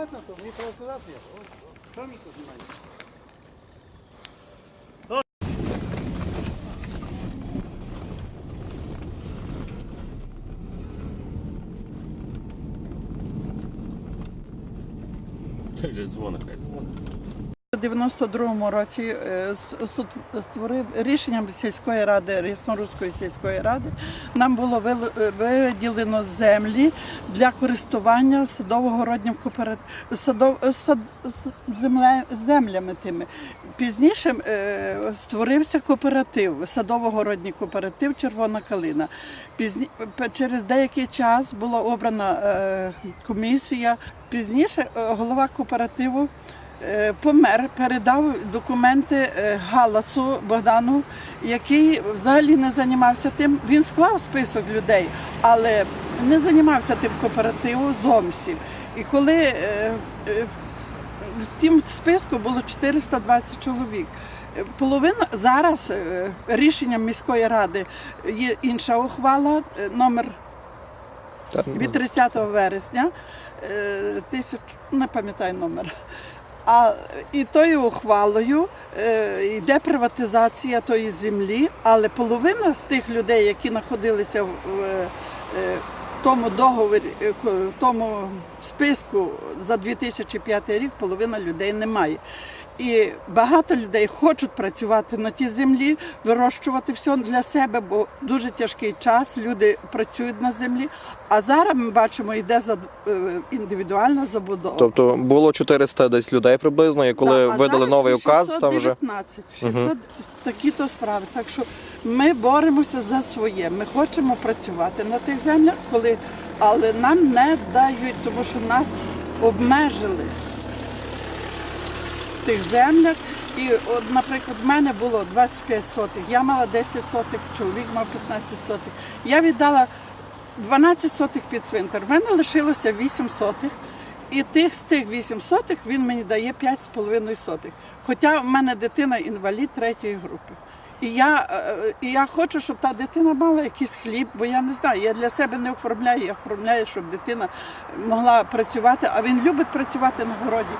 Patrz na to, nie kalkulacja. Sami to mają. Także dzwonek. dzwonek. 92 році е, суд створив рішенням сільської ради Ясноруської сільської ради. Нам було е, виділено землі для користування садово-городнім кооператив садов е, сад, земля, землями тими. Пізніше створився кооператив, садово-городній кооператив Червона калина. Пізні через деякий час була обрана комісія. Пізніше голова кооперативу помер, передав документи е, Галасу Богдану, який взагалі не займався тим. Він склав список людей, але не займався тим кооперативом зовсім. І коли е, е, в тім списку було 420 чоловік. Е, Половина зараз е, рішенням міської ради є інша ухвала, е, номер від 30 вересня, е, тисяч, не пам'ятаю номер. А і тою ухвалою е, йде приватизація тої землі, але половина з тих людей, які знаходилися в е, тому договорі, е, тому списку за 2005 рік, половина людей немає. І багато людей хочуть працювати на тій землі, вирощувати все для себе, бо дуже тяжкий час. Люди працюють на землі. А зараз ми бачимо, йде за е, індивідуальна забудова. Тобто було 400 десь людей приблизно, і коли Да, а видали зараз новий указ, там вже 619, 600, такі то справи. Так що ми боремося за своє. Ми хочемо працювати на тих землях, коли, але нам не дають, тому що нас обмежили в тих землях. І, от, наприклад, в мене було 25 сотих, я мала 10 сотих, чоловік мав 15 сотих. Я віддала 12 сотих під цвинтар. В мене лишилося 8 сотих. І тих з тих 8 сотих він мені дає 5,5 сотих. Хоча в мене дитина інвалід третьої групи. І я, е, і я хочу, щоб та дитина мала якийсь хліб, бо я не знаю, я для себе не оформляю, я оформляю, щоб дитина могла працювати, а він любить працювати на городі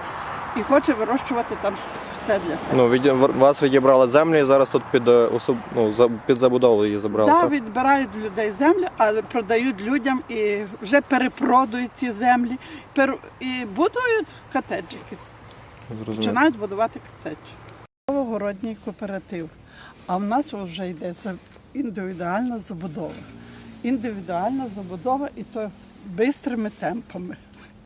і хоче вирощувати там все для себе. ну від вас відібрали землі, і зараз тут під е, особ... ну, під забудову її забрали. Так, так? відбирають людей землі, але продають людям і вже перепродають ті землі пере- і будують котеджики. Зрозуміло. Починають будувати котеджі. Городній кооператив. А в нас вже йде індивідуальна забудова. Індивідуальна забудова і то швидкими темпами.